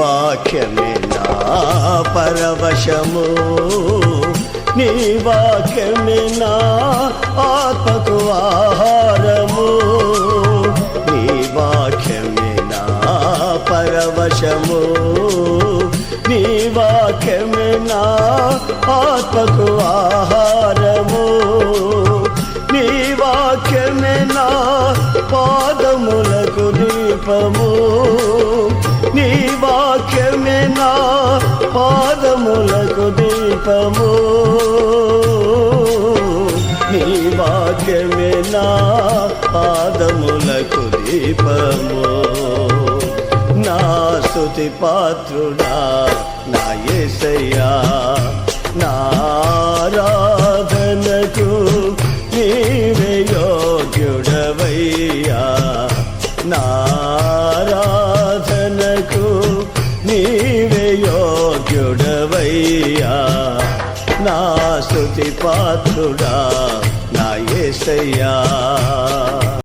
వాక్యమే నా పరవశము. నీ వాక్యమే నా ఆత్మకు ఆహారము. నీ వాక్యమే నా పరవశము. నీ వాక్యమే నా ఆత్మకు ఆహారము. నీ వాక్యమే నా పాదములకు దీపము. నీ వాక్యమే నా పాదములకు దీపము. నీ వాక్యమే నా పాదములకు దీపము. నా స్థుతి పాత్రుడా నా ఏసయ్యా నారాధనకు నీవే యోగ్యుడవయ్యా. నారాధనకు నీవే యోగ్యుడవయ్యా. నా స్తుతి పాత్రుడా నా ఏసయ్యా.